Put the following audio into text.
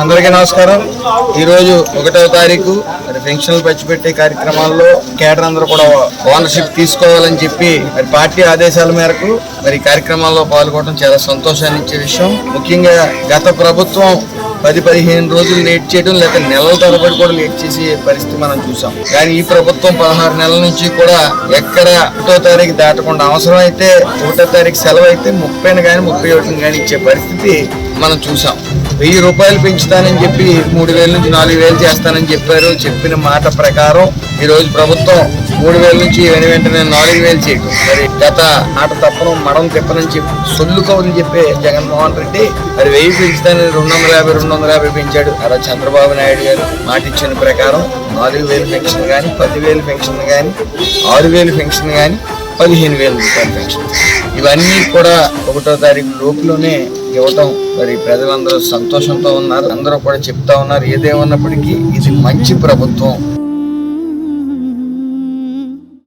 అందరికీ నమస్కారం. ఈరోజు ఒకటో తారీఖు మరి పెన్షన్లు పంచిపెట్టే కార్యక్రమాల్లో కేడర్ అందరూ కూడా ఓనర్షిప్ తీసుకోవాలని చెప్పి మరి పార్టీ ఆదేశాల మేరకు మరి కార్యక్రమాల్లో పాల్గొనడం చాలా సంతోషాన్ని ఇచ్చే విషయం. ముఖ్యంగా గత ప్రభుత్వం పది పదిహేను రోజులు లేట్ చేయడం లేక నెలల తరబడి కూడా లేట్ చేసే పరిస్థితి మనం చూసాం. కానీ ఈ ప్రభుత్వం పదహారు నెలల నుంచి కూడా ఎక్కడ ఒకటో తారీఖు దాటకుండా అవసరం అయితే ఒకటో తారీఖు సెలవు అయితే ముప్పైని కానీ ముప్పై ఒకటిని కానీ ఇచ్చే పరిస్థితి మనం చూసాం. వెయ్యి రూపాయలు పెంచుతానని చెప్పి మూడు వేల నుంచి నాలుగు వేలు చేస్తానని చెప్పారు. చెప్పిన మాట ప్రకారం ఈరోజు ప్రభుత్వం మూడు వేల నుంచి వెను వెంటనే నాలుగు వేలు చేయటం. మరి గత ఆట తప్పను మడం తిప్పనని చెప్పి సొల్లుకోవని చెప్పే జగన్మోహన్ రెడ్డి మరి వెయ్యి పెంచుతానని రెండు వందల యాభై రెండు వందల యాభై పెంచాడు. అలా చంద్రబాబు నాయుడు గారు మాట ఇచ్చిన ప్రకారం నాలుగు వేలు పెన్షన్ కానీ పదివేలు పెన్షన్ కానీ ఆరు వేలు పెన్షన్ కానీ పదిహేను వేల రూపాయలు పెన్షన్ ఇవన్నీ కూడా ఒకటో తారీఖు లోపులోనే ఇవ్వటం. మరి ప్రజలందరూ సంతోషంతో ఉన్నారు. అందరూ కూడా చెప్తా ఉన్నారు. ఏదేమన్నప్పటికీ ఇది మంచి ప్రభుత్వం.